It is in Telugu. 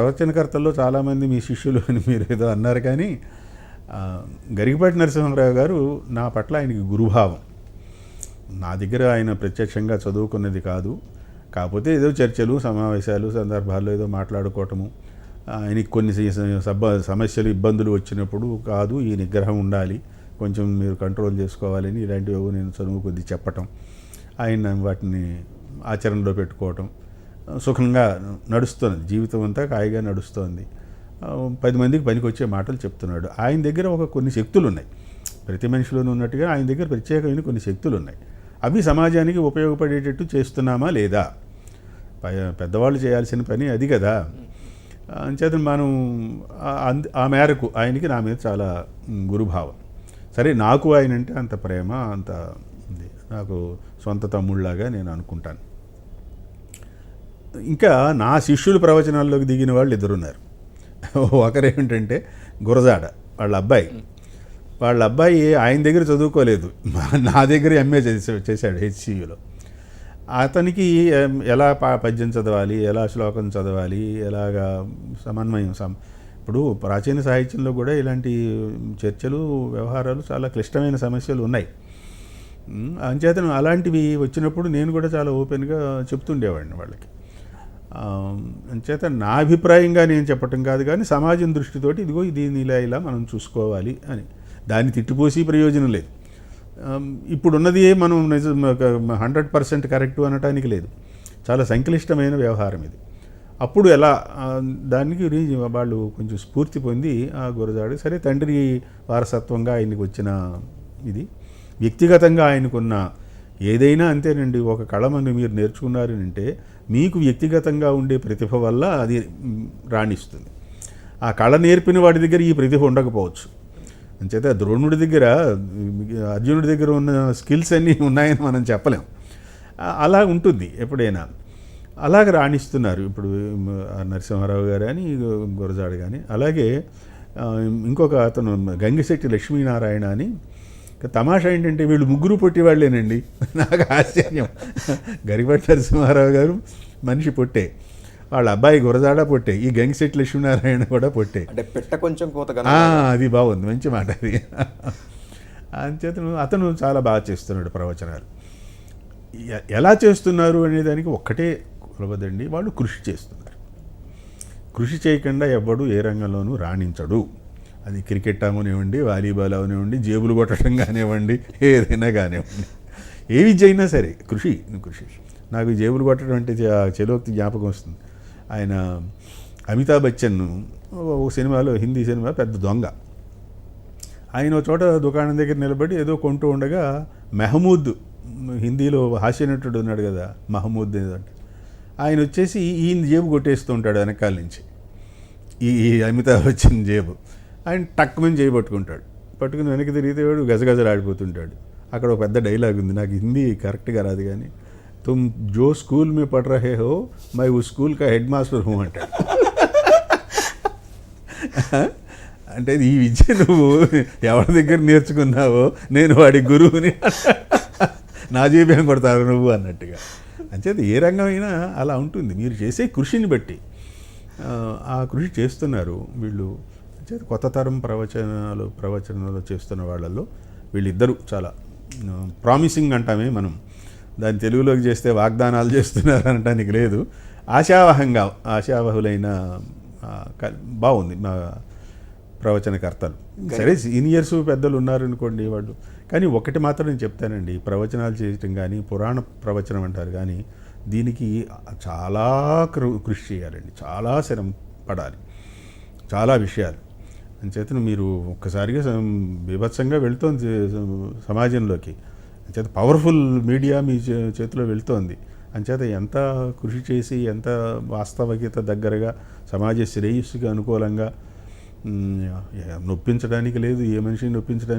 ప్రవచనకర్తల్లో చాలామంది మీ శిష్యులు అని మీరు ఏదో అన్నారు కానీ గరికపాటి నరసింహారావు గారు నా పట్ల ఆయనకి గురుభావం. నా దగ్గర ఆయన ప్రత్యక్షంగా చదువుకున్నది కాదు. కాకపోతే ఏదో చర్చలు సమావేశాలు సందర్భాల్లో ఏదో మాట్లాడుకోవటము ఆయనకి కొన్ని సబ్బ సమస్యలు ఇబ్బందులు వచ్చినప్పుడు కాదు ఈ నిగ్రహం ఉండాలి కొంచెం మీరు కంట్రోల్ చేసుకోవాలని ఇలాంటివి నేను చదువు కొద్ది చెప్పటం ఆయన వాటిని ఆచరణలో పెట్టుకోవటం సుఖంగా నడుస్తుంది. జీవితం అంతా హాయిగా నడుస్తోంది. పది మందికి పనికి వచ్చే మాటలు చెప్తున్నాడు. ఆయన దగ్గర ఒక కొన్ని శక్తులు ఉన్నాయి ప్రతి మనిషిలోనూ ఉన్నట్టుగా ఆయన దగ్గర ప్రత్యేకమైన కొన్ని శక్తులు ఉన్నాయి అవి సమాజానికి ఉపయోగపడేటట్టు చేస్తున్నామా లేదా? పెద్దవాళ్ళు చేయాల్సిన పని అది కదా. అంచేత మనం ఆ- అంద- ఆ మేరకు ఆయనకి నా మీద చాలా గురుభావం. సరే నాకు ఆయన అంటే అంత ప్రేమ అంత ఉంది నాకు సొంత తమ్ముళ్ళలాగా నేను అనుకుంటాను. ఇంకా నా శిష్యుల ప్రవచనాల్లోకి దిగిన వాళ్ళు ఇద్దరున్నారు. ఒకరేమిటంటే గురజాడ వాళ్ళ అబ్బాయి. వాళ్ళ అబ్బాయి ఆయన దగ్గర చదువుకోలేదు. నా దగ్గర ఎంఏ చేసా చేశాడు హెచ్సియులో. అతనికి ఎలా పా పద్యం చదవాలి ఎలా శ్లోకం చదవాలి ఎలాగా సమన్వయం సమ ఇప్పుడు ప్రాచీన సాహిత్యంలో కూడా ఇలాంటి చర్చలు వ్యవహారాలు చాలా క్లిష్టమైన సమస్యలు ఉన్నాయి. అంచేతను అలాంటివి వచ్చినప్పుడు నేను కూడా చాలా ఓపెన్గా చెప్తుండేవాడిని వాళ్ళకి. అంచేత నా అభిప్రాయంగా నేను చెప్పటం కాదు కానీ సమాజం దృష్టితోటి ఇదిగో ఇది ఇలా ఇలా మనం చూసుకోవాలి అని. దాన్ని తిట్టిపోసి ప్రయోజనం లేదు. ఇప్పుడున్నది మనం నిజం హండ్రెడ్ పర్సెంట్ కరెక్ట్ అనటానికి లేదు. చాలా సంక్లిష్టమైన వ్యవహారం ఇది. అప్పుడు ఎలా దానికి వాళ్ళు కొంచెం స్ఫూర్తి పొంది ఆ గురజాడు సరే తండ్రి వారసత్వంగా ఆయనకు వచ్చిన ఇది వ్యక్తిగతంగా ఆయనకున్న ఏదైనా అంతేనండి ఒక కళమని మీరు నేర్చుకున్నారు అంటే మీకు వ్యక్తిగతంగా ఉండే ప్రతిభ వల్ల అది రాణిస్తుంది. ఆ కళ నేర్పిన వాడి దగ్గర ఈ ప్రతిభ ఉండకపోవచ్చు. అంచేత ద్రోణుడి దగ్గర అర్జునుడి దగ్గర ఉన్న స్కిల్స్ అన్నీ ఉన్నాయని మనం చెప్పలేం. అలా ఉంటుంది ఎప్పుడైనా. అలాగ రాణిస్తున్నారు ఇప్పుడు నరసింహారావు గారు కానీ గురజాడు కానీ అలాగే ఇంకొక అతను గంగిశెట్టి లక్ష్మీనారాయణ అని తమాషా ఏంటంటే వీళ్ళు ముగ్గురు పొట్టి వాళ్ళేనండి నాకు ఆశ్చర్యం. గరిపట్టి నరసింహారావు గారు మనిషి పొట్టే. వాళ్ళ అబ్బాయి గురజాడ పొట్టే. ఈ గంగిశెట్టి లక్ష్మీనారాయణ కూడా పొట్టే. అంటే పెట్ట కొంచెం కోత అది బాగుంది. మంచి మాట అది. అంచేతను అతను చాలా బాగా చేస్తున్నాడు ప్రవచనాలు. ఎలా చేస్తున్నారు అనే దానికి ఒక్కటే కులవదండి. వాళ్ళు కృషి చేస్తున్నారు. కృషి చేయకుండా ఎవ్వడు ఏ రంగంలోనూ రాణించడు. అది క్రికెట్ అవనివ్వండి వాలీబాల్ అవనివ్వండి జేబులు కొట్టడం కానివ్వండి ఏదైనా కానివ్వండి. ఏ విద్య అయినా సరే కృషి కృషి. నాకు జేబులు కొట్టడం అంటే చెలోక్తి జ్ఞాపకం వస్తుంది. ఆయన అమితాబ్ బచ్చన్ ఒక సినిమాలో హిందీ సినిమా పెద్ద దొంగ. ఆయన ఒక చోట దుకాణం దగ్గర నిలబడి ఏదో కొంటూ ఉండగా మెహమూద్ హిందీలో హాస్యనటుడు ఉన్నాడు కదా మహమూద్ అంటే ఆయన వచ్చేసి ఈయన జేబు కొట్టేస్తూ ఉంటాడు వెనకాల నుంచి. ఈ అమితాబ్ బచ్చన్ జేబు. ఆయన టక్కుమని చేయి పట్టుకుంటాడు. పట్టుకుని వెనక్కి తిరిగితే వాడు గజగజలాడిపోతుంటాడు. అక్కడ ఒక పెద్ద డైలాగ్ ఉంది. నాకు హిందీ కరెక్ట్గా రాదు కానీ తుమ్ జో స్కూల్ మే పడ్ రహే హో మై ఊ స్కూల్ కా హెడ్ మాస్టర్ హూ అంటాడు అంటే ఈ విద్య నువ్వు ఎవరి దగ్గర నేర్చుకున్నావో నేను వాడి గురువుని నా జీవ్యం కొడతారు నువ్వు అన్నట్టుగా. అంచేది ఏ రంగం అయినా అలా ఉంటుంది. మీరు చేసే కృషిని బట్టి ఆ కృషి చేస్తున్నారు వీళ్ళు. అంచేత కొత్త తరం ప్రవచనాలు ప్రవచనాలు చేస్తున్న వాళ్ళల్లో వీళ్ళిద్దరూ చాలా ప్రామిసింగ్ అంటామే మనం. దాన్ని తెలుగులోకి చేస్తే వాగ్దానాలు చేస్తున్నారు అనటానికి లేదు. ఆశావహంగా ఆశావహులైన బాగుంది మా ప్రవచనకర్తలు. సరే సీనియర్స్ పెద్దలు ఉన్నారనుకోండి వాళ్ళు. కానీ ఒకటి మాత్రం నేను చెప్తానండి. ప్రవచనాలు చేయటం కానీ పురాణ ప్రవచనం అంటారు కానీ దీనికి చాలా కృ- కృషి చేయాలండి. చాలా శ్రమ పడాలి. చాలా విషయాలు. అంచేతను మీరు ఒక్కసారిగా బీభత్సంగా వెళుతోంది సమాజంలోకి. అంచేత పవర్ఫుల్ మీడియా మీ చే- చేతిలో వెళ్తోంది. అంచేత ఎంత కృషి చేసి ఎంత వాస్తవికత దగ్గరగా సమాజ శ్రేయస్సుకి అనుకూలంగా నొప్పించడానికి లేదు ఏ మనిషిని నొప్పించడానికి